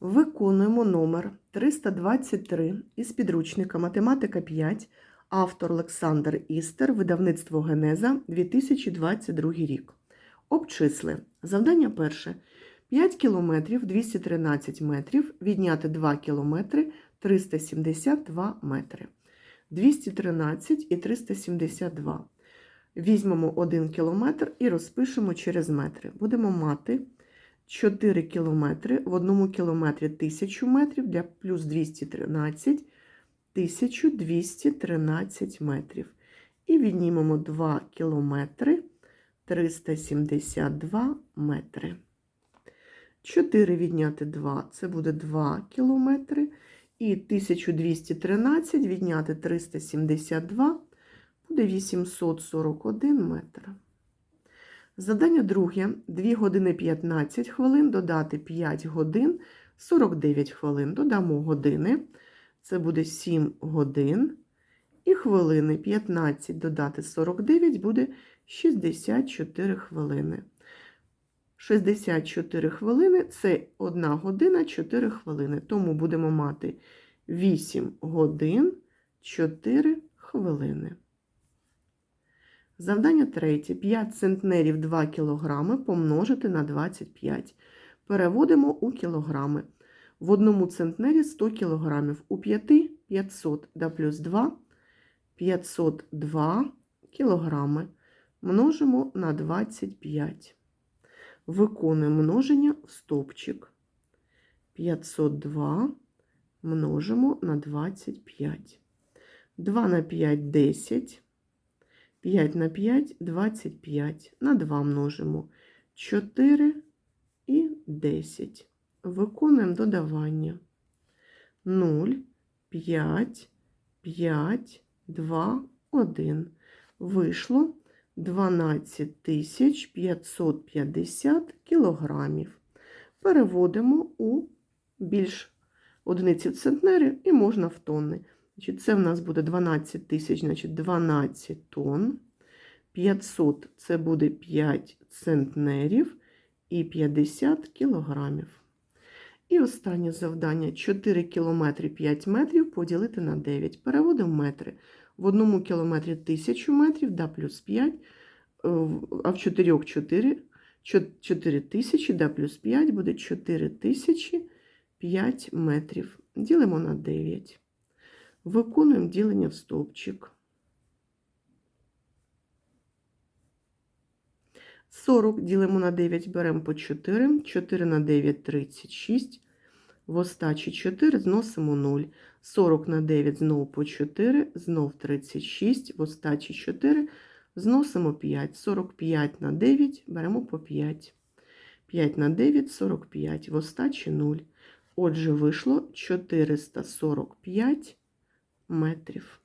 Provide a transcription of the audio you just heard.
Виконуємо номер 323 із підручника Математика 5, автор Олександр Істер, видавництво Генеза, 2022 рік. Обчисли. Завдання перше. 5 кілометрів 213 метрів, відняти 2 кілометри 372 метри. 213 і 372. Візьмемо 1 кілометр і розпишемо через метри. Будемо мати 4 кілометри, в одному кілометрі 1000 метрів, для плюс 213, 1213 метрів. І віднімемо 2 кілометри, 372 метри. 4 відняти 2 це буде 2 кілометри. І 1213 відняти 372 буде 841 метр. Задання друге. 2 години 15 хвилин, додати 5 годин 49 хвилин. Додамо години. Це буде 7 годин. І хвилини 15 додати 49 буде 64 хвилини. 64 хвилини це 1 година 4 хвилини. Тому будемо мати 8 годин 4 хвилини. Завдання третє. 5 центнерів 2 кілограми помножити на 25. Переводимо у кілограми. В одному центнері 100 кілограмів. У 5 – 500 да плюс 2 – 502 кілограми. Множимо на 25. Виконуємо множення в стовпчик. 502 множимо на 25. 2 на 5 – 10. 5 на 5 – 25. На 2 множимо 4 і 10. Виконуємо додавання. 0, 5, 5, 2, 1. Вийшло 12 550 кілограмів. Переводимо у більш одиниці в центнери і можна в тонни. Значить, Це в нас буде 12 тисяч, значить 12 тонн. 500 це буде 5 центнерів і 50 кілограмів. І останнє завдання 4 кілометри 5 метрів поділити на 9. Переводимо метри. В одному кілометрі 1000 метрів, да, плюс 5, а в 4 4, 4 тисячі, да, плюс 5 буде 4 тисячі 5 метрів. Ділимо на 9. Виконуємо ділення в стовпчик. 40 ділимо на 9, беремо по 4. 4 на 9 – 36. В остачі 4 зносимо 0. 40 на 9 знову по 4, знов 36. В остачі 4 зносимо 5. 45 на 9 беремо по 5. 5 на 9 – 45. В остачі 0. Отже, вийшло 445 метрів.